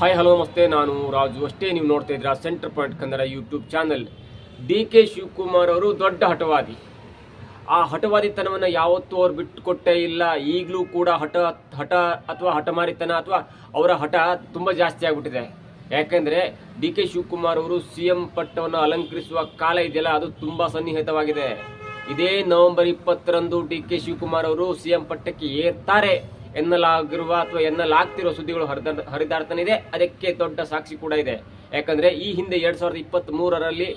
Hi hello ನಮಸ್ತೆ. ನಾನು ರಾಜು. ಅಷ್ಟೇ ನೀವು ನೋಡ್ತಾ ಇದ್ದೀರಾ centre point Kannada YouTube channel D K Shivakumar ಅವರು ದೊಡ್ಡ ಹಠವಾದಿ. ಆ ಹಠವಾದಿತನವನ್ನು ಯಾವತ್ತೂ ಅವ್ರು ಬಿಟ್ಟುಕೊಟ್ಟೇ ಇಲ್ಲ. ಈಗಲೂ ಕೂಡ ಹಠ ಹಠ ಅಥವಾ ಹಠಮಾರಿತನ ಅಥವಾ ಅವರ ಹಠ ತುಂಬ ಜಾಸ್ತಿ ಆಗಿಬಿಟ್ಟಿದೆ. ಯಾಕೆಂದರೆ ಡಿ ಕೆ ಶಿವಕುಮಾರ್ ಅವರು ಸಿ ಎಂ ಪಟ್ಟವನ್ನು ಅಲಂಕರಿಸುವ ಕಾಲ ಇದೆಯಲ್ಲ, ಅದು ತುಂಬ ಸನ್ನಿಹಿತವಾಗಿದೆ. ಇದೇ ನವೆಂಬರ್ ಇಪ್ಪತ್ತರಂದು ಡಿ ಕೆ ಶಿವಕುಮಾರ್ ಅವರು ಸಿ ಎಂ ಪಟ್ಟಕ್ಕೆ ಏರ್ತಾರೆ. ಎನ್ನಲಾಗಿರುವ ಅಥವಾ ಎನ್ನಲಾಗ್ತಿರುವ ಸುದ್ದಿಗಳು ಹರಿದ ಹರಿದಾಡ್ತಾನೆ ಇದೆ ಅದಕ್ಕೆ ದೊಡ್ಡ ಸಾಕ್ಷಿ ಕೂಡ ಇದೆ. ಯಾಕಂದ್ರೆ ಈ ಹಿಂದೆ ಎರಡ್ ಸಾವಿರದ ಇಪ್ಪತ್ತ್ ಮೂರರಲ್ಲಿ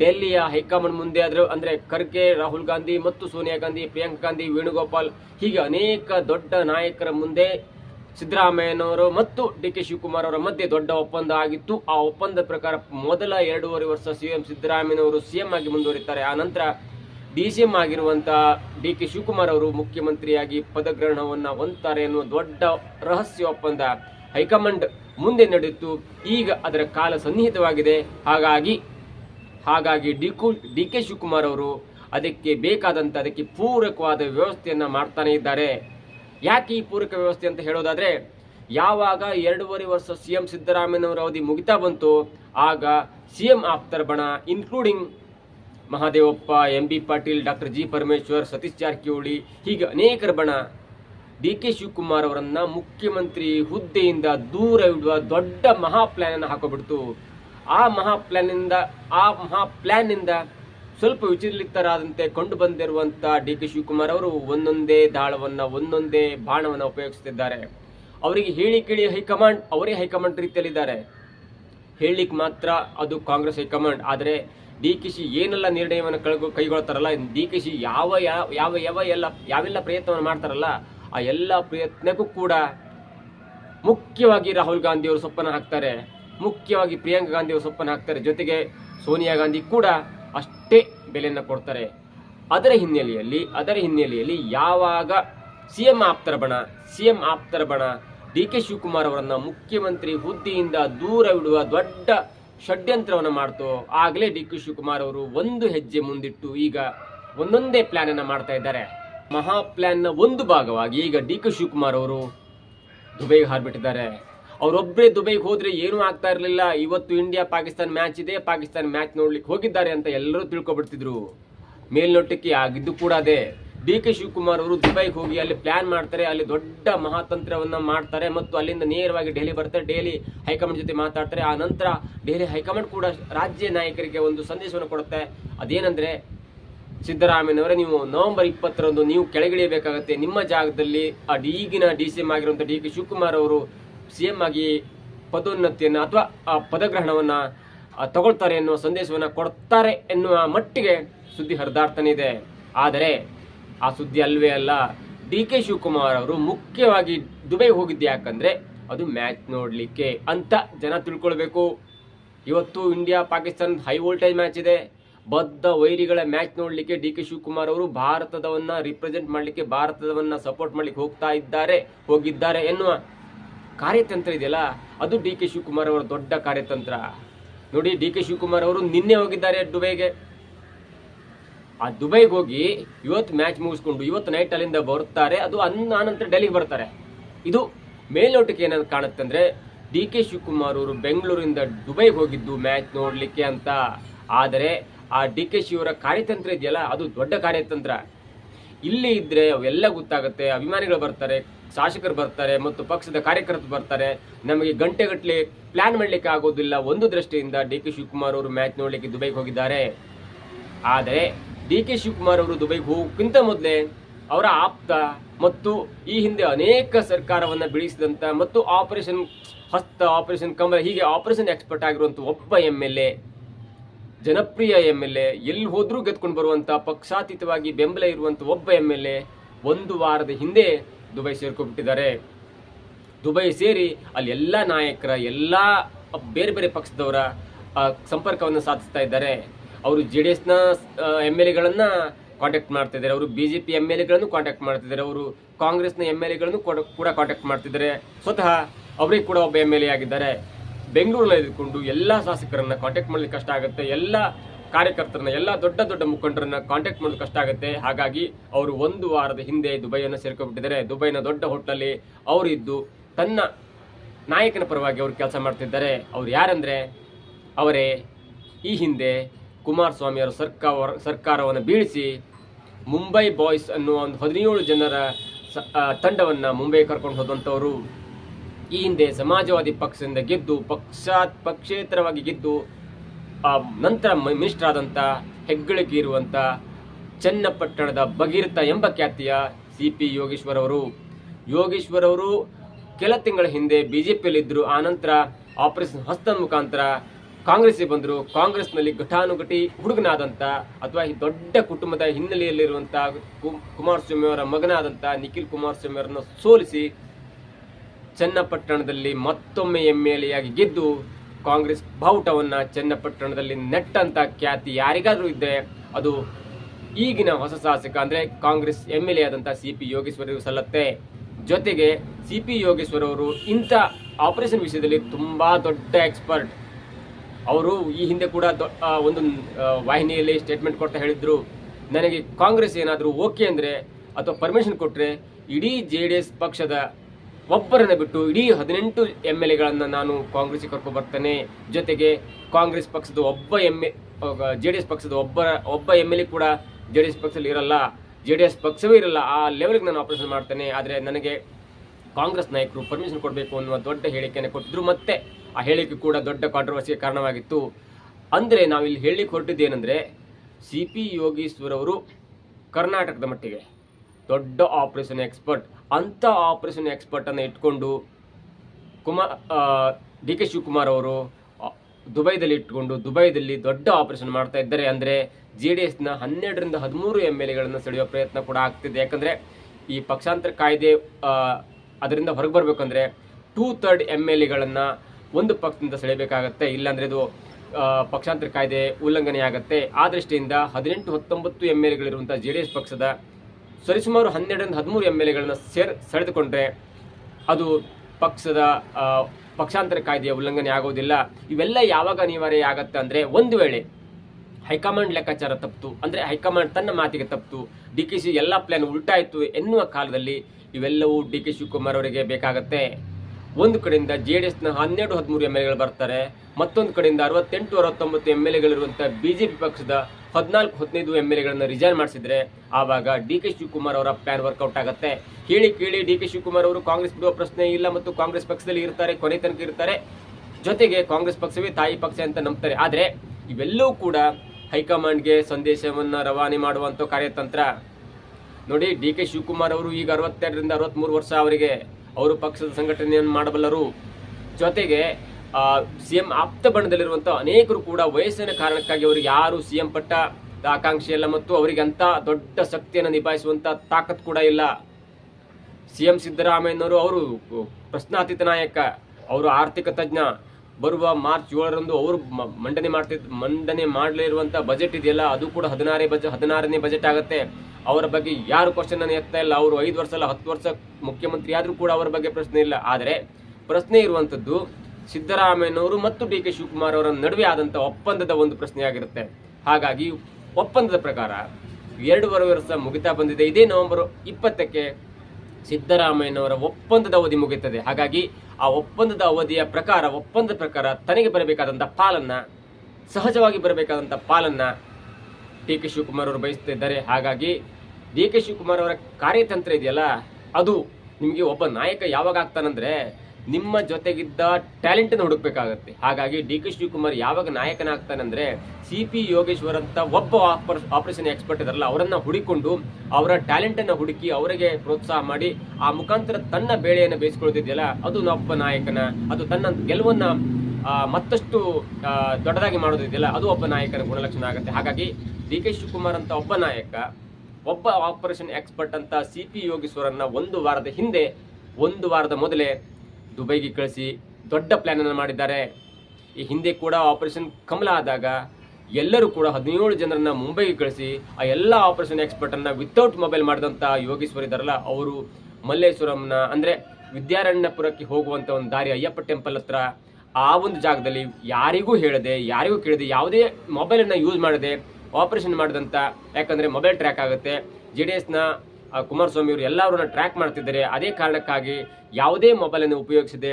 ಡೆಲ್ಲಿಯ ಹೈಕಮಾಂಡ್ ಮುಂದೆ ಆದ್ರೆ ಅಂದ್ರೆ ಖರ್ಗೆ, ರಾಹುಲ್ ಗಾಂಧಿ ಮತ್ತು ಸೋನಿಯಾ ಗಾಂಧಿ, ಪ್ರಿಯಾಂಕಾ ಗಾಂಧಿ, ವೇಣುಗೋಪಾಲ್ ಹೀಗೆ ಅನೇಕ ದೊಡ್ಡ ನಾಯಕರ ಮುಂದೆ ಸಿದ್ದರಾಮಯ್ಯನವರು ಮತ್ತು ಡಿ ಕೆ ಶಿವಕುಮಾರ್ ಅವರ ಮಧ್ಯೆ ದೊಡ್ಡ ಒಪ್ಪಂದ ಆಗಿತ್ತು. ಆ ಒಪ್ಪಂದ ಪ್ರಕಾರ ಮೊದಲ ಎರಡೂವರೆ ವರ್ಷ ಸಿಎಂ ಸಿದ್ದರಾಮಯ್ಯನವರು ಸಿಎಂ ಆಗಿ ಮುಂದುವರಿತಾರೆ. ಆ ನಂತರ ಡಿ ಸಿ ಎಂ ಆಗಿರುವಂತ ಡಿ ಕೆ ಶಿವಕುಮಾರ್ ಅವರು ಮುಖ್ಯಮಂತ್ರಿಯಾಗಿ ಪದಗ್ರಹಣವನ್ನ ಹೊಂದ್ತಾರೆ ಎನ್ನುವ ದೊಡ್ಡ ರಹಸ್ಯ ಒಪ್ಪಂದ ಹೈಕಮಾಂಡ್ ಮುಂದೆ ನಡೆಯಿತು ಈಗ ಅದರ ಕಾಲ ಸನ್ನಿಹಿತವಾಗಿದೆ. ಹಾಗಾಗಿ ಹಾಗಾಗಿ ಡಿ ಕು, ಡಿ ಕೆ ಶಿವಕುಮಾರ್ ಅವರು ಅದಕ್ಕೆ ಬೇಕಾದಂಥ ಅದಕ್ಕೆ ಪೂರಕವಾದ ವ್ಯವಸ್ಥೆಯನ್ನ ಮಾಡ್ತಾನೆ ಇದ್ದಾರೆ. ಯಾಕೆ ಈ ಪೂರಕ ವ್ಯವಸ್ಥೆ ಅಂತ ಹೇಳೋದಾದ್ರೆ, ಯಾವಾಗ ಎರಡೂವರೆ ವರ್ಷ ಸಿ ಎಂ ಸಿದ್ದರಾಮಯ್ಯನವರ ಅವಧಿ ಮುಗಿತಾ ಬಂತು, ಆಗ ಸಿ ಎಂ ಆಪ್ತರ ಬಣ including Mahadevappa M B Patil, doctor G Parameshwar, Satish Jarkiholi, ಹೀಗೆ ಅನೇಕರ ಬಣ ಡಿ ಕೆ ಶಿವಕುಮಾರ್ ಅವರನ್ನ ಮುಖ್ಯಮಂತ್ರಿ ಹುದ್ದೆಯಿಂದ ದೂರ ಇಡುವ ದೊಡ್ಡ ಮಹಾ ಪ್ಲಾನ್ ಅನ್ನು ಹಾಕೋಬಿಡ್ತು. ಆ ಮಹಾ ಪ್ಲಾನ್ ಇಂದ ಆ ಮಹಾ ಪ್ಲಾನ್ ಇಂದ ಸ್ವಲ್ಪ ವಿಚಲಿತರಾದಂತೆ ಕಂಡು ಬಂದಿರುವಂತ ಡಿ ಕೆ ಶಿವಕುಮಾರ್ ಅವರು ಒಂದೊಂದೇ ದಾಳವನ್ನ, ಒಂದೊಂದೇ ಬಾಣವನ್ನ ಉಪಯೋಗಿಸುತ್ತಿದ್ದಾರೆ ಅವರಿಗೆ ಹೇಳಿ ಕೇಳಿ ಹೈಕಮಾಂಡ್, ಅವರೇ ಹೈಕಮಾಂಡ್ ರೀತಿಯಲ್ಲಿದ್ದಾರೆ. ಹೇಳಲಿಕ್ಕೆ ಮಾತ್ರ ಅದು ಕಾಂಗ್ರೆಸ್ ಹೈಕಮಾಂಡ್. ಆದರೆ ಡಿ ಕೆ ಶಿ ಏನೆಲ್ಲ ನಿರ್ಣಯವನ್ನು ಕಳ್ಕೊ ಕೈಗೊಳ್ತಾರಲ್ಲ ಡಿ ಕೆ ಶಿ ಯಾವ ಯಾವ ಯಾವ ಯಾವ ಎಲ್ಲ ಯಾವೆಲ್ಲ ಪ್ರಯತ್ನವನ್ನು ಮಾಡ್ತಾರಲ್ಲ, ಆ ಎಲ್ಲ ಪ್ರಯತ್ನಕ್ಕೂ ಕೂಡ ಮುಖ್ಯವಾಗಿ ರಾಹುಲ್ ಗಾಂಧಿ ಅವರು ಸೊಪ್ಪನ್ನು ಹಾಕ್ತಾರೆ. ಮುಖ್ಯವಾಗಿ ಪ್ರಿಯಾಂಕಾ ಗಾಂಧಿ ಅವರು ಸೊಪ್ಪನ್ನು ಹಾಕ್ತಾರೆ. ಜೊತೆಗೆ ಸೋನಿಯಾ ಗಾಂಧಿ ಕೂಡ ಅಷ್ಟೇ ಬೆಲೆಯನ್ನು ಕೊಡ್ತಾರೆ. ಅದರ ಹಿನ್ನೆಲೆಯಲ್ಲಿ ಅದರ ಹಿನ್ನೆಲೆಯಲ್ಲಿ ಯಾವಾಗ ಸಿ ಎಂ ಆಪ್ತರ ಬಣ ಸಿ ಎಂ ಆಪ್ತರ ಬಣ ಡಿ ಕೆ ಶಿವಕುಮಾರ್ ಅವರನ್ನ ಮುಖ್ಯಮಂತ್ರಿ ಹುದ್ದೆಯಿಂದ ದೂರ ಇಡುವ ದೊಡ್ಡ ಷಡ್ಯಂತ್ರವನ್ನು ಮಾಡ್ತು. ಆಗಲೇ ಡಿ ಕೆ ಶಿವಕುಮಾರ್ ಅವರು ಒಂದು ಹೆಜ್ಜೆ ಮುಂದಿಟ್ಟು ಈಗ ಒಂದೊಂದೇ ಪ್ಲಾನ್ ಅನ್ನ ಮಾಡ್ತಾ ಇದ್ದಾರೆ. ಮಹಾ ಪ್ಲಾನ್ನ ಒಂದು ಭಾಗವಾಗಿ ಈಗ ಡಿ ಕೆ ಶಿವಕುಮಾರ್ ಅವರು ದುಬೈಗೆ ಹಾರ್ಬಿಟ್ಟಿದ್ದಾರೆ. ಅವರೊಬ್ಬರೇ ದುಬೈಗೆ ಹೋದ್ರೆ ಏನೂ ಆಗ್ತಾ ಇರಲಿಲ್ಲ. ಇವತ್ತು ಇಂಡಿಯಾ ಪಾಕಿಸ್ತಾನ ಮ್ಯಾಚ್ ಇದೆ, ಪಾಕಿಸ್ತಾನ ಮ್ಯಾಚ್ ನೋಡ್ಲಿಕ್ಕೆ ಹೋಗಿದ್ದಾರೆ ಅಂತ ಎಲ್ಲರೂ ತಿಳ್ಕೊಬಿಡ್ತಿದ್ರು. ಮೇಲ್ನೋಟಕ್ಕೆ ಆಗಿದ್ದು ಕೂಡ ಅದೇ. ಡಿ ಕೆ ಶಿವಕುಮಾರ್ ಅವರು ದುಬೈಗೆ ಹೋಗಿ ಅಲ್ಲಿ ಪ್ಲಾನ್ ಮಾಡ್ತಾರೆ, ಅಲ್ಲಿ ದೊಡ್ಡ ಮಹಾತಂತ್ರವನ್ನು ಮಾಡ್ತಾರೆ ಮತ್ತು ಅಲ್ಲಿಂದ ನೇರವಾಗಿ ಡೆಲ್ಲಿ ಬರ್ತಾರೆ. ಡೆಲ್ಲಿ ಹೈಕಮಾಂಡ್ ಜೊತೆ ಮಾತಾಡ್ತಾರೆ. ಆ ನಂತರ ಡೆಲ್ಲಿ ಹೈಕಮಾಂಡ್ ಕೂಡ ರಾಜ್ಯ ನಾಯಕರಿಗೆ ಒಂದು ಸಂದೇಶವನ್ನು ಕೊಡುತ್ತೆ. ಅದೇನಂದ್ರೆ, ಸಿದ್ದರಾಮಯ್ಯನವರೇ, ನೀವು ನವೆಂಬರ್ ಇಪ್ಪತ್ತರಂದು ನೀವು ಕೆಳಗಿಳಿಯಬೇಕಾಗತ್ತೆ. ನಿಮ್ಮ ಜಾಗದಲ್ಲಿ ಆ ಈಗಿನ ಡಿ ಸಿ ಎಂ ಆಗಿರುವಂಥ ಡಿ ಕೆ ಶಿವಕುಮಾರ್ ಅವರು ಸಿ ಎಂ ಆಗಿ ಪದೋನ್ನತಿಯನ್ನು ಅಥವಾ ಆ ಪದಗ್ರಹಣವನ್ನ ತಗೊಳ್ತಾರೆ ಎನ್ನುವ ಸಂದೇಶವನ್ನು ಕೊಡ್ತಾರೆ ಎನ್ನುವ ಮಟ್ಟಿಗೆ ಸುದ್ದಿ ಹರಿದಾಡ್ತಾನೆ ಇದೆ. ಆದರೆ ಆ ಸುದ್ದಿ ಅಲ್ವೇ ಅಲ್ಲ. ಡಿ ಕೆ ಶಿವಕುಮಾರ್ ಅವರು ಮುಖ್ಯವಾಗಿ ದುಬೈ ಹೋಗಿದ್ದು ಯಾಕಂದ್ರೆ ಅದು ಮ್ಯಾಚ್ ನೋಡಲಿಕ್ಕೆ ಅಂತ ಜನ ತಿಳ್ಕೊಳ್ಬೇಕು. ಇವತ್ತು India Pakistan high voltage match ಇದೆ. ಬದ್ಧ ವೈರಿಗಳ ಮ್ಯಾಚ್ ನೋಡಲಿಕ್ಕೆ ಡಿ ಕೆ ಶಿವಕುಮಾರ್ ಅವರು ಭಾರತದವನ್ನ ರಿಪ್ರೆಸೆಂಟ್ ಮಾಡಲಿಕ್ಕೆ, ಭಾರತದವನ್ನ ಸಪೋರ್ಟ್ ಮಾಡ್ಲಿಕ್ಕೆ ಹೋಗ್ತಾ ಇದ್ದಾರೆ, ಹೋಗಿದ್ದಾರೆ ಎನ್ನುವ ಕಾರ್ಯತಂತ್ರ ಇದೆಯಲ್ಲ, ಅದು ಡಿ ಕೆ ಶಿವಕುಮಾರ್ ಅವರ ದೊಡ್ಡ ಕಾರ್ಯತಂತ್ರ. ನೋಡಿ, ಡಿ ಕೆ ಶಿವಕುಮಾರ್ ಅವರು ನಿನ್ನೆ ಹೋಗಿದ್ದಾರೆ ದುಬೈಗೆ. ಆ ದುಬೈಗೆ ಹೋಗಿ ಇವತ್ತು ಮ್ಯಾಚ್ ಮುಗಿಸ್ಕೊಂಡು ಇವತ್ತು ನೈಟ್ ಅಲ್ಲಿಂದ ಬರ್ತಾರೆ ಅದು ಅನ್ನ ಆನಂತರ ಡೆಲ್ಲಿಗೆ ಬರ್ತಾರೆ. ಇದು ಮೇಲ್ನೋಟಕ್ಕೆ ಏನಂತ ಕಾಣುತ್ತೆ ಅಂದ್ರೆ ಡಿ ಕೆ ಶಿವಕುಮಾರ್ ಅವರು ಬೆಂಗಳೂರಿಂದ ದುಬೈಗೆ ಹೋಗಿದ್ದು ಮ್ಯಾಚ್ ನೋಡಲಿಕ್ಕೆ ಅಂತ. ಆದರೆ ಆ ಡಿ ಕೆ ಶಿವರ ಕಾರ್ಯತಂತ್ರ ಇದೆಯಲ್ಲ, ಅದು ದೊಡ್ಡ ಕಾರ್ಯತಂತ್ರ. ಇಲ್ಲಿ ಇದ್ದರೆ ಅವೆಲ್ಲ ಗೊತ್ತಾಗುತ್ತೆ. ಅಭಿಮಾನಿಗಳು ಬರ್ತಾರೆ, ಶಾಸಕರು ಬರ್ತಾರೆ ಮತ್ತು ಪಕ್ಷದ ಕಾರ್ಯಕರ್ತರು ಬರ್ತಾರೆ. ನಮಗೆ ಗಂಟೆಗಟ್ಟಲೆ ಪ್ಲಾನ್ ಮಾಡ್ಲಿಕ್ಕೆ ಆಗೋದಿಲ್ಲ. ಒಂದು ದೃಷ್ಟಿಯಿಂದ ಡಿ ಕೆ ಶಿವಕುಮಾರ್ ಅವರು ಮ್ಯಾಚ್ ನೋಡಲಿಕ್ಕೆ ದುಬೈಗೆ ಹೋಗಿದ್ದಾರೆ. ಆದರೆ ಡಿ ಕೆ ಶಿವಕುಮಾರ್ ಅವರು ದುಬೈಗೆ ಹೋಗೋಕ್ಕಿಂತ ಮೊದಲೇ ಅವರ ಆಪ್ತ ಮತ್ತು ಈ ಹಿಂದೆ ಅನೇಕ ಸರ್ಕಾರವನ್ನ ಬೀಳಿಸಿದಂತ ಮತ್ತು ಆಪರೇಷನ್ ಹಸ್ತ, ಆಪರೇಷನ್ ಕಮಲ, ಹೀಗೆ ಆಪರೇಷನ್ ಎಕ್ಸ್ಪರ್ಟ್ ಆಗಿರುವಂತ ಒಬ್ಬ ಎಂ ಎಲ್ ಎ, ಜನಪ್ರಿಯ ಎಂ ಎಲ್ ಎ, ಎಲ್ಲಿ ಹೋದರೂ ಗೆದ್ಕೊಂಡು ಬರುವಂತ, ಪಕ್ಷಾತೀತವಾಗಿ ಬೆಂಬಲ ಇರುವಂತ ಒಬ್ಬ ಎಂ ಎಲ್ ಎ ಒಂದು ವಾರದ ಹಿಂದೆ ದುಬೈ ಸೇರ್ಕೊಬಿಟ್ಟಿದ್ದಾರೆ ದುಬೈ ಸೇರಿ ಅಲ್ಲಿ ಎಲ್ಲ ನಾಯಕರ, ಎಲ್ಲ ಬೇರೆ ಬೇರೆ ಪಕ್ಷದವರ ಸಂಪರ್ಕವನ್ನು ಸಾಧಿಸ್ತಾ ಇದ್ದಾರೆ. ಅವರು ಜೆ ಡಿ ಎಸ್ನ ಎಂ ಎಲ್ ಎಗಳನ್ನ ಕಾಂಟ್ಯಾಕ್ಟ್ ಮಾಡ್ತಿದ್ದಾರೆ. ಅವರು B J P M L ಎಗಳನ್ನು contact ಮಾಡ್ತಿದ್ದಾರೆ. ಅವರು ಕಾಂಗ್ರೆಸ್ನ ಎಂ ಎಲ್ ಎಗಳನ್ನು ಕೂಡ ಕಾಂಟ್ಯಾಕ್ಟ್ ಮಾಡ್ತಿದ್ದಾರೆ. ಸ್ವತಃ ಅವರಿಗೆ ಕೂಡ ಒಬ್ಬ ಎಂ ಎಲ್ ಎ ಆಗಿದ್ದಾರೆ. ಬೆಂಗಳೂರಲ್ಲಿ ಇದ್ಕೊಂಡು ಎಲ್ಲ ಶಾಸಕರನ್ನ ಕಾಂಟ್ಯಾಕ್ಟ್ ಮಾಡಲಿಕ್ಕೆ ಕಷ್ಟ ಆಗುತ್ತೆ. ಎಲ್ಲ ಕಾರ್ಯಕರ್ತರನ್ನ, ಎಲ್ಲ ದೊಡ್ಡ ದೊಡ್ಡ ಮುಖಂಡರನ್ನ ಕಾಂಟ್ಯಾಕ್ಟ್ ಮಾಡೋದು ಕಷ್ಟ ಆಗುತ್ತೆ. ಹಾಗಾಗಿ ಅವರು ಒಂದು ವಾರದ ಹಿಂದೆ ದುಬೈಯನ್ನು ಸೇರ್ಕೊಂಡ್ಬಿಟ್ಟಿದ್ದಾರೆ. ದುಬೈನ ದೊಡ್ಡ ಹೋಟ್ಲಲ್ಲಿ ಅವರಿದ್ದು ತನ್ನ ನಾಯಕನ ಪರವಾಗಿ ಅವರು ಕೆಲಸ ಮಾಡ್ತಿದ್ದಾರೆ. ಅವ್ರು ಯಾರಂದರೆ, ಅವರೇ ಈ ಹಿಂದೆ ಕುಮಾರಸ್ವಾಮಿ ಅವರ ಸರ್ಕಾರ ಸರ್ಕಾರವನ್ನು ಬೀಳಿಸಿ ಮುಂಬೈ ಬಾಯ್ಸ್ ಅನ್ನುವ ಒಂದು ಹದಿನೇಳು ಜನರ ತಂಡವನ್ನು ಮುಂಬೈ ಕರ್ಕೊಂಡು ಹೋದಂಥವರು. ಈ ಹಿಂದೆ ಸಮಾಜವಾದಿ ಪಕ್ಷದಿಂದ ಗೆದ್ದು ಪಕ್ಷ ಪಕ್ಷೇತರವಾಗಿ ಗೆದ್ದು ನಂತರ ಮಿನಿಸ್ಟರ್ ಆದಂಥ ಹೆಗ್ಗಳಿಕೆ ಇರುವಂಥ ಚನ್ನಪಟ್ಟಣದ ಭಗೀರಥ ಎಂಬ ಖ್ಯಾತಿಯ ಸಿ ಪಿ ಯೋಗೇಶ್ವರ್ ಅವರು. ಯೋಗೇಶ್ವರ್ ಅವರು ಕೆಲ ತಿಂಗಳ ಹಿಂದೆ ಬಿ ಜೆ ಪಿಯಲ್ಲಿದ್ದರು ಆನಂತರ ಆಪರೇಷನ್ ಹಸ್ತದ ಮುಖಾಂತರ ಕಾಂಗ್ರೆಸ್ಗೆ ಬಂದರು, ಕಾಂಗ್ರೆಸ್ನಲ್ಲಿ ಘಟಾನುಘಟಿ ಹುಡುಗನಾದಂಥ ಅಥವಾ ಈ ದೊಡ್ಡ ಕುಟುಂಬದ ಹಿನ್ನೆಲೆಯಲ್ಲಿರುವಂಥ ಕುಮಾರಸ್ವಾಮಿ ಅವರ ಮಗನಾದಂಥ ನಿಖಿಲ್ ಕುಮಾರಸ್ವಾಮಿ ಅವರನ್ನು ಸೋಲಿಸಿ ಚನ್ನಪಟ್ಟಣದಲ್ಲಿ ಮತ್ತೊಮ್ಮೆ ಎಂ ಎಲ್ ಎಯಾಗಿ ಗೆದ್ದು ಕಾಂಗ್ರೆಸ್ ಬಾವುಟವನ್ನು ಚನ್ನಪಟ್ಟಣದಲ್ಲಿ ನೆಟ್ಟಂಥ ಖ್ಯಾತಿ ಯಾರಿಗಾದರೂ ಇದ್ದರೆ ಅದು ಈಗಿನ ಹೊಸ ಶಾಸಕ ಅಂದರೆ ಕಾಂಗ್ರೆಸ್ ಎಂ ಎಲ್ ಎ ಆದಂಥ ಸಿ ಪಿ ಯೋಗೇಶ್ವರರು ಸಲ್ಲತ್ತೆ. ಜೊತೆಗೆ ಸಿ ಪಿ ಯೋಗೇಶ್ವರ್ ಅವರು ಇಂಥ ಆಪರೇಷನ್ ವಿಷಯದಲ್ಲಿ ತುಂಬ ದೊಡ್ಡ ಎಕ್ಸ್ಪರ್ಟ್. ಅವರು ಈ ಹಿಂದೆ ಕೂಡ ಒಂದು ವಾಹಿನಿಯಲ್ಲಿ ಸ್ಟೇಟ್ಮೆಂಟ್ ಕೊಡ್ತಾ ಹೇಳಿದ್ರು. ನನಗೆ ಕಾಂಗ್ರೆಸ್ ಏನಾದರೂ ಓಕೆ ಅಂದರೆ ಅಥವಾ ಪರ್ಮಿಷನ್ ಕೊಟ್ಟರೆ ಇಡೀ ಜೆ ಡಿ ಎಸ್ ಪಕ್ಷದ ಒಬ್ಬರನ್ನು ಬಿಟ್ಟು ಇಡೀ ಹದಿನೆಂಟು ಎಂ ಎಲ್ ಎಗಳನ್ನು ನಾನು ಕಾಂಗ್ರೆಸ್ಗೆ ಕರ್ಕೊಂಡು ಬರ್ತೇನೆ. ಜೊತೆಗೆ ಕಾಂಗ್ರೆಸ್ ಪಕ್ಷದ ಒಬ್ಬ M A J D S ಪಕ್ಷದ ಒಬ್ಬ ಒಬ್ಬ ಎಂ ಎಲ್ ಎ ಕೂಡ ಜೆ ಡಿ ಎಸ್ ಪಕ್ಷದಲ್ಲಿ ಇರಲ್ಲ. ಜೆ ಡಿ ಎಸ್ ಪಕ್ಷವೇ ಇರಲ್ಲ. ಆ ಲೆವೆಲ್ಗೆ ನಾನು ಆಪರೇಷನ್ ಮಾಡ್ತೇನೆ. ಆದರೆ ನನಗೆ ಕಾಂಗ್ರೆಸ್ ನಾಯಕರು ಪರ್ಮಿಷನ್ ಕೊಡಬೇಕು ಅನ್ನುವ ದೊಡ್ಡ ಹೇಳಿಕೆಯನ್ನು ಕೊಟ್ಟಿದ್ರು. ಮತ್ತೆ ಆ ಹೇಳಿಕೆ ಕೂಡ ದೊಡ್ಡ ಕಾಂಟ್ರವರ್ಸಿಗೆ ಕಾರಣವಾಗಿತ್ತು. ಅಂದರೆ ನಾವಿಲ್ಲಿ ಹೇಳಲಿಕ್ಕೆ ಹೊರಟಿದ್ದೇನೆಂದರೆ ಸಿ ಪಿ ಯೋಗೀಶ್ವರ್ ಅವರು ಕರ್ನಾಟಕದ ಮಟ್ಟಿಗೆ ದೊಡ್ಡ ಆಪರೇಷನ್ ಎಕ್ಸ್ಪರ್ಟ್ ಅಂಥ ಆಪರೇಷನ್ ಎಕ್ಸ್ಪರ್ಟನ್ನು ಇಟ್ಕೊಂಡು ಕುಮಾರ್ ಡಿ ಕೆ ಶಿವಕುಮಾರ್ ಅವರು ದುಬೈದಲ್ಲಿ ಇಟ್ಕೊಂಡು ದುಬೈದಲ್ಲಿ ದೊಡ್ಡ ಆಪರೇಷನ್ ಮಾಡ್ತಾ ಇದ್ದಾರೆ. ಅಂದರೆ ಜೆ ಡಿ ಎಸ್ನ ಹನ್ನೆರಡರಿಂದ ಹದಿಮೂರು ಎಂ ಎಲ್ ಎಗಳನ್ನು ಸೆಳೆಯುವ ಪ್ರಯತ್ನ ಕೂಡ ಆಗ್ತಿದೆ. ಯಾಕಂದರೆ ಈ ಪಕ್ಷಾಂತರ ಕಾಯ್ದೆ ಅದರಿಂದ ಹೊರಗೆ ಬರಬೇಕಂದ್ರೆ ಟೂ ತರ್ಡ್ ಎಂ ಎಲ್ ಎಗಳನ್ನು ಒಂದು ಪಕ್ಷದಿಂದ ಸೆಳೆಯಬೇಕಾಗತ್ತೆ. ಇಲ್ಲಾಂದರೆ ಇದು ಪಕ್ಷಾಂತರ ಕಾಯ್ದೆ ಉಲ್ಲಂಘನೆ ಆಗುತ್ತೆ. ಆ ದೃಷ್ಟಿಯಿಂದ ಹದಿನೆಂಟು ಹತ್ತೊಂಬತ್ತು ಎಂ ಎಲ್ ಎಗಳಿರುವಂಥ ಜೆ ಡಿ ಎಸ್ ಪಕ್ಷದ ಸರಿಸುಮಾರು ಹನ್ನೆರಡರಿಂದ ಹದಿಮೂರು ಎಂ ಎಲ್ ಎಗಳನ್ನು ಸೇರ್, ಸೆಳೆದುಕೊಂಡ್ರೆ ಅದು ಪಕ್ಷದ ಪಕ್ಷಾಂತರ ಕಾಯ್ದೆಯ ಉಲ್ಲಂಘನೆ ಆಗೋದಿಲ್ಲ. ಇವೆಲ್ಲ ಯಾವಾಗ ಅನಿವಾರ್ಯ ಆಗತ್ತೆ ಅಂದರೆ ಒಂದು ವೇಳೆ ಹೈಕಮಾಂಡ್ ಲೆಕ್ಕಾಚಾರ ತಪ್ಪಿತು ಅಂದರೆ ಹೈಕಮಾಂಡ್ ತನ್ನ ಮಾತಿಗೆ ತಪ್ಪಿತು ಡಿ ಕೆ ಸಿ ಎಲ್ಲ ಪ್ಲಾನ್ ಉಲ್ಟಾಯಿತು ಎನ್ನುವ ಕಾಲದಲ್ಲಿ ಇವೆಲ್ಲವೂ ಡಿ ಕೆ ಶಿವಕುಮಾರ್ ಅವರಿಗೆ ಬೇಕಾಗತ್ತೆ. ಒಂದು ಕಡೆಯಿಂದ ಜೆ ಡಿ ಎಸ್ನ ಹನ್ನೆರಡು ಹದಿಮೂರು ಎಂ ಎಲ್ಗಳು ಬರ್ತಾರೆ, ಮತ್ತೊಂದು ಕಡೆಯಿಂದ ಅರವತ್ತೆಂಟು, ಅರವತ್ತೊಂಬತ್ತು ಎಂ ಎಲ್ ಎಗಳಿರುವಂಥ ಪಿ ಪಕ್ಷದ ಹದಿನಾಲ್ಕು, ಹದಿನೈದು ಎಂ ಎಲ್ ಎಗಳನ್ನು ರಿಸೈನ್ ಮಾಡಿಸಿದ್ರೆ ಆವಾಗ ಡಿ ಕೆ ಶಿವಕುಮಾರ್ ಅವರ ಪ್ಲಾನ್ ವರ್ಕೌಟ್ ಆಗುತ್ತೆ. ಕೇಳಿ ಕೇಳಿ ಡಿ ಕೆ ಶಿವಕುಮಾರ್ ಅವರು ಕಾಂಗ್ರೆಸ್ ಬಿಡುವ ಪ್ರಶ್ನೆ ಇಲ್ಲ ಮತ್ತು ಕಾಂಗ್ರೆಸ್ ಪಕ್ಷದಲ್ಲಿ ಇರ್ತಾರೆ, ಕೊನೆ ತನಕ ಇರ್ತಾರೆ. ಜೊತೆಗೆ ಕಾಂಗ್ರೆಸ್ ಪಕ್ಷವೇ ತಾಯಿ ಪಕ್ಷ ಅಂತ ನಂಬ್ತಾರೆ. ಆದರೆ ಇವೆಲ್ಲವೂ ಕೂಡ ಹೈಕಮಾಂಡ್ಗೆ ಸಂದೇಶವನ್ನು ರವಾನೆ ಮಾಡುವಂಥ ಕಾರ್ಯತಂತ್ರ. ನೋಡಿ, ಡಿ ಕೆ ಶಿವಕುಮಾರ್ ಅವರು ಈಗ ಅರವತ್ತೆರಡರಿಂದ ಅರವತ್ತ್ಮೂರು ವರ್ಷ ಅವರಿಗೆ ಅವರು ಪಕ್ಷದ ಸಂಘಟನೆಯನ್ನು ಮಾಡಬಲ್ಲರು. ಜೊತೆಗೆ ಸಿ ಎಂ ಆಪ್ತ ಬಣ್ಣದಲ್ಲಿರುವಂಥ ಅನೇಕರು ಕೂಡ ವಯಸ್ಸಿನ ಕಾರಣಕ್ಕಾಗಿ ಅವರಿಗೆ ಯಾರು ಸಿ ಎಂ ಪಟ್ಟ ಆಕಾಂಕ್ಷೆ ಇಲ್ಲ ಮತ್ತು ಅವರಿಗೆ ಅಂತ ದೊಡ್ಡ ಶಕ್ತಿಯನ್ನು ನಿಭಾಯಿಸುವಂಥ ತಾಕತ್ ಕೂಡ ಇಲ್ಲ. ಸಿ ಎಂ ಸಿದ್ದರಾಮಯ್ಯನವರು ಅವರು ಪ್ರಶ್ನಾತೀತ ನಾಯಕ, ಅವರು ಆರ್ಥಿಕ ತಜ್ಞ ಬರುವ ಮಾರ್ಚ್ ಏಳರಂದು ಅವರು ಮಂಡನೆ ಮಾಡ್ತಿದ್, ಮಂಡನೆ ಮಾಡಲಿರುವಂಥ ಬಜೆಟ್ ಇದೆಯಲ್ಲ, ಅದು ಕೂಡ ಹದಿನಾರೇ ಬಜೆಟ್ ಹದಿನಾರನೇ ಬಜೆಟ್ ಆಗುತ್ತೆ. ಅವರ ಬಗ್ಗೆ ಯಾರು ಕ್ವಶನ್ ಅನ್ನು ಎತ್ತಾ ಇಲ್ಲ, ಅವರು ಐದು ವರ್ಷ ಅಲ್ಲ, ಹತ್ತು ವರ್ಷ ಮುಖ್ಯಮಂತ್ರಿ ಆದರೂ ಕೂಡ ಅವರ ಬಗ್ಗೆ ಪ್ರಶ್ನೆ ಇಲ್ಲ. ಆದರೆ ಪ್ರಶ್ನೆ ಇರುವಂಥದ್ದು ಸಿದ್ದರಾಮಯ್ಯನವರು ಮತ್ತು ಡಿ ಕೆ ಶಿವಕುಮಾರ್ ಅವರ ನಡುವೆ ಆದಂಥ ಒಪ್ಪಂದದ ಒಂದು ಪ್ರಶ್ನೆಯಾಗಿರುತ್ತೆ ಹಾಗಾಗಿ ಒಪ್ಪಂದದ ಪ್ರಕಾರ ಎರಡೂವರೆ ವರ್ಷ ಮುಗಿತಾ ಬಂದಿದೆ. ಇದೇ ನವೆಂಬರ್ ಇಪ್ಪತ್ತಕ್ಕೆ ಸಿದ್ದರಾಮಯ್ಯನವರ ಒಪ್ಪಂದದ ಅವಧಿ ಮುಗಿಯುತ್ತದೆ. ಹಾಗಾಗಿ ಆ ಒಪ್ಪಂದದ ಅವಧಿಯ ಪ್ರಕಾರ ಒಪ್ಪಂದದ ಪ್ರಕಾರ ತನಗೆ ಬರಬೇಕಾದಂಥ ಪಾಲನ್ನ, ಸಹಜವಾಗಿ ಬರಬೇಕಾದಂಥ ಪಾಲನ್ನ ಡಿ ಕೆ ಶಿವಕುಮಾರ್ ಅವರು ಬಯಸ್ತಾ ಇದ್ದಾರೆ. ಹಾಗಾಗಿ ಡಿ ಕೆ ಶಿವಕುಮಾರ್ ಅವರ ಕಾರ್ಯತಂತ್ರ ಇದೆಯಲ್ಲ, ಅದು ನಿಮಗೆ ಒಬ್ಬ ನಾಯಕ ಯಾವಾಗ ಆಗ್ತಾನಂದ್ರೆ ನಿಮ್ಮ ಜೊತೆಗಿದ್ದ ಟ್ಯಾಲೆಂಟ್ ಅನ್ನು ಹುಡುಕ್ಬೇಕಾಗತ್ತೆ. ಹಾಗಾಗಿ ಡಿ ಕೆ ಶಿವಕುಮಾರ್ ಯಾವಾಗ ನಾಯಕನಾಗ್ತಾನಂದ್ರೆ ಸಿ ಪಿ ಯೋಗೇಶ್ವರ್ ಅಂತ ಒಬ್ಬ ಆಪರೇಷನ್ ಎಕ್ಸ್ಪರ್ಟ್ ಇದಾರಲ್ಲ ಅವರನ್ನ ಹುಡಿಕೊಂಡು ಅವರ ಟ್ಯಾಲೆಂಟ್ ಅನ್ನ ಹುಡುಕಿ ಅವರಿಗೆ ಪ್ರೋತ್ಸಾಹ ಮಾಡಿ ಆ ಮುಖಾಂತರ ತನ್ನ ಬೇಳೆಯನ್ನು ಬೇಯಿಸ್ಕೊಳ್ತಿದೆಯಲ್ಲ ಅದು ಒಬ್ಬ ನಾಯಕನ, ಅದು ತನ್ನ ಗೆಲುವನ್ನ ಮತ್ತಷ್ಟು ದೊಡ್ಡದಾಗಿ ಮಾಡೋದಿದೆಯಲ್ಲ, ಅದು ಒಬ್ಬ ನಾಯಕನ ಗುಣಲಕ್ಷಣ ಆಗುತ್ತೆ. ಹಾಗಾಗಿ ಡಿ ಕೆ ಶಿವಕುಮಾರ್ ಅಂತ ಒಬ್ಬ ನಾಯಕ, ಒಬ್ಬ ಆಪರೇಷನ್ ಎಕ್ಸ್ಪರ್ಟ್ ಅಂತ ಸಿ ಪಿ ಯೋಗೇಶ್ವರನ್ನ ಒಂದು ವಾರದ ಹಿಂದೆ, ಒಂದು ವಾರದ ಮೊದಲೇ ದುಬೈಗೆ ಕಳಿಸಿ ದೊಡ್ಡ ಪ್ಲ್ಯಾನನ್ನು ಮಾಡಿದ್ದಾರೆ. ಈ ಹಿಂದೆ ಕೂಡ ಆಪರೇಷನ್ ಕಮಲ ಆದಾಗ ಎಲ್ಲರೂ ಕೂಡ ಹದಿನೇಳು ಜನರನ್ನ ಮುಂಬೈಗೆ ಕಳಿಸಿ ಆ ಎಲ್ಲ ಆಪರೇಷನ್ ಎಕ್ಸ್ಪರ್ಟ್ ಅನ್ನ ವಿತೌಟ್ ಮೊಬೈಲ್ ಮಾಡಿದಂಥ ಯೋಗೇಶ್ವರ್ ಇದ್ದಾರಲ್ಲ, ಅವರು ಮಲ್ಲೇಶ್ವರಂನ ಅಂದ್ರೆ ವಿದ್ಯಾರಣ್ಯಪುರಕ್ಕೆ ಹೋಗುವಂತ ಒಂದು ದಾರಿ ಅಯ್ಯಪ್ಪ ಟೆಂಪಲ್ ಹತ್ರ. ಆ ಒಂದು ಜಾಗದಲ್ಲಿ ಯಾರಿಗೂ ಹೇಳದೆ, ಯಾರಿಗೂ ಕೇಳದೆ, ಯಾವುದೇ ಮೊಬೈಲ್ ಅನ್ನ ಯೂಸ್ ಮಾಡದೆ ಆಪರೇಷನ್ ಮಾಡಿದಂತ, ಯಾಕಂದ್ರೆ ಮೊಬೈಲ್ ಟ್ರ್ಯಾಕ್ ಆಗುತ್ತೆ. ಜೆ ಡಿ ಎಸ್ನ ಕುಮಾರಸ್ವಾಮಿ ಅವರು ಎಲ್ಲರನ್ನ ಟ್ರ್ಯಾಕ್ ಮಾಡ್ತಿದ್ದಾರೆ. ಅದೇ ಕಾರಣಕ್ಕಾಗಿ ಯಾವುದೇ ಮೊಬೈಲ್ ಅನ್ನು ಉಪಯೋಗಿಸದೆ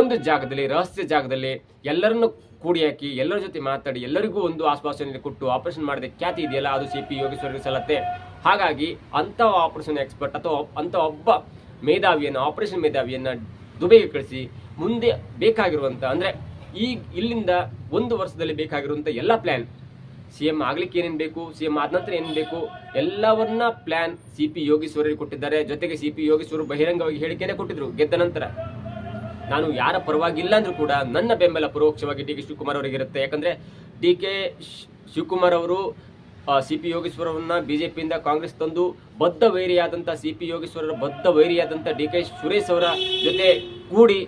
ಒಂದು ಜಾಗದಲ್ಲಿ, ರಹಸ್ಯ ಜಾಗದಲ್ಲಿ ಎಲ್ಲರನ್ನು ಕೂಡಿ ಹಾಕಿ, ಎಲ್ಲರ ಜೊತೆ ಮಾತಾಡಿ, ಎಲ್ಲರಿಗೂ ಒಂದು ಆಶ್ವಾಸನೆ ಕೊಟ್ಟು ಆಪರೇಷನ್ ಮಾಡಿದ ಖ್ಯಾತಿ ಇದೆಯಲ್ಲ, ಅದು ಸಿ ಪಿ ಯೋಗೇಶ್ವರಿಗೆ ಸಲ್ಲತ್ತೆ. ಹಾಗಾಗಿ ಅಂಥ ಆಪರೇಷನ್ ಎಕ್ಸ್ಪರ್ಟ್ ಅಥವಾ ಅಂಥ ಒಬ್ಬ ಮೇಧಾವಿಯನ್ನು ಆಪರೇಷನ್ ಮೇಧಾವಿಯನ್ನ ದುಬೈಗೆ ಕಳಿಸಿ ಮುಂದೆ ಬೇಕಾಗಿರುವಂಥ, ಅಂದರೆ ಈ ಇಲ್ಲಿಂದ ಒಂದು ವರ್ಷದಲ್ಲಿ ಬೇಕಾಗಿರುವಂಥ ಎಲ್ಲ ಪ್ಲ್ಯಾನ್ ಸಿ ಎಂ ಆಗ್ಲಿಕ್ಕೆ ಏನೇನು ಬೇಕು ಸಿ ಎಂ ಆದ ನಂತರ ಏನೇನು ಬೇಕು, ಎಲ್ಲವನ್ನ ಪ್ಲಾನ್ ಸಿ ಪಿ ಯೋಗೇಶ್ವರರಿಗೆ ಕೊಟ್ಟಿದ್ದಾರೆ. ಜೊತೆಗೆ ಸಿ ಪಿ ಯೋಗೇಶ್ವರು ಬಹಿರಂಗವಾಗಿ ಹೇಳಿಕೆನೇ ಕೊಟ್ಟಿದ್ರು, ಗೆದ್ದ ನಂತರ. ನಾನು ಯಾರ ಪರವಾಗಿಲ್ಲ ಅಂದ್ರೂ ಕೂಡ ನನ್ನ ಬೆಂಬಲ ಪರೋಕ್ಷವಾಗಿ ಡಿ ಕೆ ಶಿವಕುಮಾರ್ ಅವರಿಗಿರುತ್ತೆ ಯಾಕಂದ್ರೆ ಡಿ ಕೆ ಶಿವಕುಮಾರ್ ಅವರು ಸಿ ಪಿ ಯೋಗೇಶ್ವರ ಅವರನ್ನ ಬಿಜೆಪಿಯಿಂದ ಕಾಂಗ್ರೆಸ್ ತಂದು ಬದ್ಧ ವೈರಿಯಾದಂಥ ಸಿ ಪಿ ಯೋಗೇಶ್ವರರ ಬದ್ಧ ವೈರಿಯಾದಂಥ ಡಿ ಕೆ ಸುರೇಶ್ ಅವರ ಜೊತೆ ಕೂಡಿ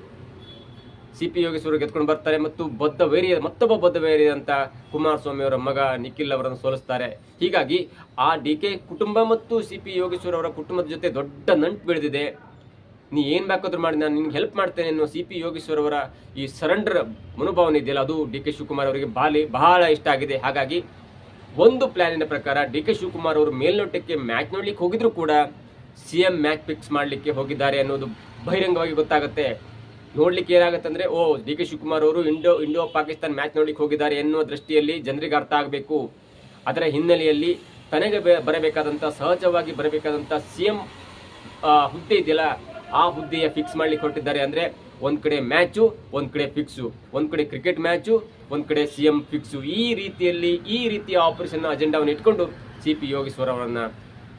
ಸಿ ಪಿ ಯೋಗೇಶ್ವರ ಗೆದ್ಕೊಂಡು ಬರ್ತಾರೆ ಮತ್ತು ಬದ್ಧ ವೈರಿ, ಮತ್ತೊಬ್ಬ ಬದ್ಧ ಅಂತ ಕುಮಾರಸ್ವಾಮಿ ಅವರ ಮಗ ನಿಖಿಲ್ ಅವರನ್ನು ಸೋಲಿಸ್ತಾರೆ. ಹೀಗಾಗಿ ಆ ಡಿ ಕೆ ಕುಟುಂಬ ಮತ್ತು ಸಿ ಪಿ ಯೋಗೇಶ್ವರ ಅವರ ಕುಟುಂಬದ ಜೊತೆ ದೊಡ್ಡ ನಂಟು ಬೆಳೆದಿದೆ. ನೀ ಏನು ಬೇಕಾದ್ರೂ ಮಾಡಿ, ನಾನು ನಿನ್ಗೆ ಹೆಲ್ಪ್ ಮಾಡ್ತೇನೆ ಅನ್ನೋ ಸಿ ಪಿ ಯೋಗೇಶ್ವರ ಅವರ ಈ ಸರೆಂಡರ್ ಮನೋಭಾವನೆ ಇದೆಯಲ್ಲ, ಅದು ಡಿ ಕೆ ಶಿವಕುಮಾರ್ ಅವರಿಗೆ ಬಾಲಿ, ಬಹಳ ಇಷ್ಟ ಆಗಿದೆ. ಹಾಗಾಗಿ ಒಂದು ಪ್ಲಾನಿನ ಪ್ರಕಾರ ಡಿ ಕೆ ಶಿವಕುಮಾರ್ ಅವರು ಮೇಲ್ನೋಟಕ್ಕೆ ಮ್ಯಾಚ್ ನೋಡ್ಲಿಕ್ಕೆ ಹೋಗಿದ್ರು ಕೂಡ ಸಿ ಎಂ ಮ್ಯಾಚ್ ಫಿಕ್ಸ್ ಮಾಡಲಿಕ್ಕೆ ಹೋಗಿದ್ದಾರೆ ಅನ್ನೋದು ಬಹಿರಂಗವಾಗಿ ಗೊತ್ತಾಗುತ್ತೆ. ನೋಡ್ಲಿಕ್ಕೆ ಏನಾಗುತ್ತೆ ಅಂದ್ರೆ ಓ, ಡಿ ಕೆ ಶಿವಕುಮಾರ್ ಅವರು ಇಂಡೋ ಇಂಡೋ ಪಾಕಿಸ್ತಾನ್ ಮ್ಯಾಚ್ ನೋಡ್ಲಿಕ್ಕೆ ಹೋಗಿದ್ದಾರೆ ಎನ್ನುವ ದೃಷ್ಟಿಯಲ್ಲಿ ಜನರಿಗೆ ಅರ್ಥ ಆಗಬೇಕು. ಅದರ ಹಿನ್ನೆಲೆಯಲ್ಲಿ ತನಗೆ ಬರಬೇಕಾದಂಥ ಸಹಜವಾಗಿ ಬರಬೇಕಾದಂಥ ಸಿ ಎಂ ಹುದ್ದೆ ಇದೆಯಲ್ಲ, ಆ ಹುದ್ದೆಯ ಫಿಕ್ಸ್ ಮಾಡ್ಲಿಕ್ಕೆ ಹೊರಟಿದ್ದಾರೆ ಅಂದ್ರೆ ಒಂದ್ ಕಡೆ ಮ್ಯಾಚು ಒಂದ್ ಕಡೆ ಫಿಕ್ಸು ಒಂದ್ ಕಡೆ ಕ್ರಿಕೆಟ್ ಮ್ಯಾಚು ಒಂದ್ ಕಡೆ ಸಿ ಎಂ ಫಿಕ್ಸು ಈ ರೀತಿಯಲ್ಲಿ, ಈ ರೀತಿಯ ಆಪರೇಷನ್ ಅಜೆಂಡಾವನ್ನು ಇಟ್ಕೊಂಡು ಸಿ ಪಿ ಯೋಗೇಶ್ವರ್ ಅವರನ್ನ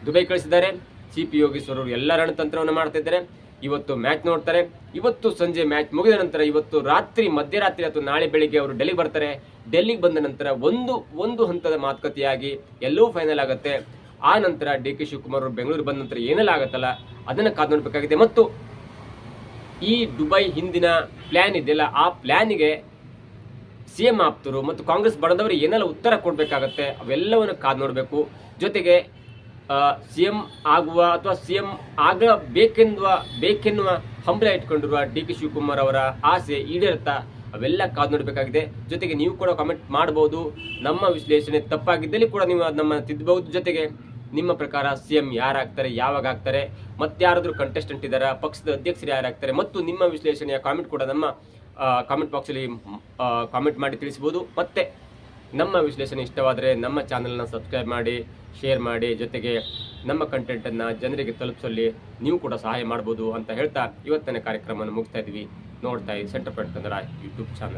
ದುಬೈ ಕಳಿಸಿದ್ದಾರೆ. ಸಿ ಪಿ ಯೋಗೇಶ್ವರ್ ಅವರು ಎಲ್ಲ ರಣತಂತ್ರವನ್ನು ಮಾಡ್ತಾ ಇದ್ದಾರೆ ಇವತ್ತು ಮ್ಯಾಚ್ ನೋಡ್ತಾರೆ. ಇವತ್ತು ಸಂಜೆ ಮ್ಯಾಚ್ ಮುಗಿದ ನಂತರ ಇವತ್ತು ರಾತ್ರಿ, ಮಧ್ಯರಾತ್ರಿ ಅಥವಾ ನಾಳೆ ಬೆಳಿಗ್ಗೆ ಅವರು ಡೆಲ್ಲಿಗೆ ಬರ್ತಾರೆ. ಡೆಲ್ಲಿಗೆ ಬಂದ ನಂತರ ಒಂದು ಒಂದು ಹಂತದ ಮಾತುಕತೆಯಾಗಿ ಎಲ್ಲವೂ ಫೈನಲ್ ಆಗುತ್ತೆ. ಆ ನಂತರ ಡಿ ಕೆ ಶಿವಕುಮಾರ್ ಅವರು ಬೆಂಗಳೂರು ಬಂದ ನಂತರ ಏನೆಲ್ಲ ಆಗುತ್ತಲ್ಲ, ಅದನ್ನು ಕಾದು ನೋಡಬೇಕಾಗಿದೆ. ಮತ್ತು ಈ ದುಬೈ ಹಿಂದಿನ ಪ್ಲಾನ್ ಇದೆಯಲ್ಲ, ಆ ಪ್ಲ್ಯಾನಿಗೆ ಸಿ ಎಂ ಆಪ್ತರು ಮತ್ತು ಕಾಂಗ್ರೆಸ್ ಬಣದವರು ಏನೆಲ್ಲ ಉತ್ತರ ಕೊಡಬೇಕಾಗತ್ತೆ, ಅವೆಲ್ಲವನ್ನು ಕಾದು ನೋಡಬೇಕು. ಜೊತೆಗೆ ಸಿ ಎಂ ಆಗುವ ಅಥವಾ ಸಿ ಎಂ ಆಗಬೇಕೆನ್ನುವ ಬೇಕೆನ್ನುವ ಹಂಬಲ ಇಟ್ಕೊಂಡಿರುವ ಡಿ ಕೆ ಶಿವಕುಮಾರ್ ಅವರ ಆಸೆ ಈಡೇರುತ್ತಾ ಅವೆಲ್ಲ ಕಾದು ನೋಡಬೇಕಾಗಿದೆ. ಜೊತೆಗೆ ನೀವು ಕೂಡ ಕಾಮೆಂಟ್ ಮಾಡಬಹುದು ನಮ್ಮ ವಿಶ್ಲೇಷಣೆ ತಪ್ಪಾಗಿದ್ದಲ್ಲಿ ಕೂಡ ನೀವು ನಮ್ಮ ತಿದ್ದಬಹುದು ಜೊತೆಗೆ ನಿಮ್ಮ ಪ್ರಕಾರ ಸಿ ಎಂ ಯಾರಾಗ್ತಾರೆ, ಯಾವಾಗ ಆಗ್ತಾರೆ ಮತ್ತಾರಾದ್ರೂ ಕಂಟೆಸ್ಟೆಂಟ್ ಇದ್ದಾರೆ, ಪಕ್ಷದ ಅಧ್ಯಕ್ಷರು ಯಾರಾಗ್ತಾರೆ, ಮತ್ತು ನಿಮ್ಮ ವಿಶ್ಲೇಷಣೆಯ ಕಾಮೆಂಟ್ ಕೂಡ ನಮ್ಮ ಕಾಮೆಂಟ್ ಬಾಕ್ಸಲ್ಲಿ ಕಾಮೆಂಟ್ ಮಾಡಿ ತಿಳಿಸ್ಬೋದು ಮತ್ತೆ ನಮ್ಮ ವಿಶ್ಲೇಷಣೆ ಇಷ್ಟವಾದರೆ ನಮ್ಮ ಚಾನಲ್ನ ಸಬ್ಸ್ಕ್ರೈಬ್ ಮಾಡಿ ಶೇರ್ ಮಾಡಿ ಜೊತೆಗೆ ನಮ್ಮ ಕಂಟೆಂಟನ್ನು ಜನರಿಗೆ ತಲುಪಿಸಲಿ ನೀವು ಕೂಡ ಸಹಾಯ ಮಾಡ್ಬೋದು ಅಂತ ಹೇಳ್ತಾ ಇವತ್ತಿನ ಕಾರ್ಯಕ್ರಮವನ್ನು ಮುಗಿಸ್ತಾ ಇದ್ದೀವಿ. ನೋಡ್ತಾ ಇದ್ದೀವಿ centre point Kannada YouTube channel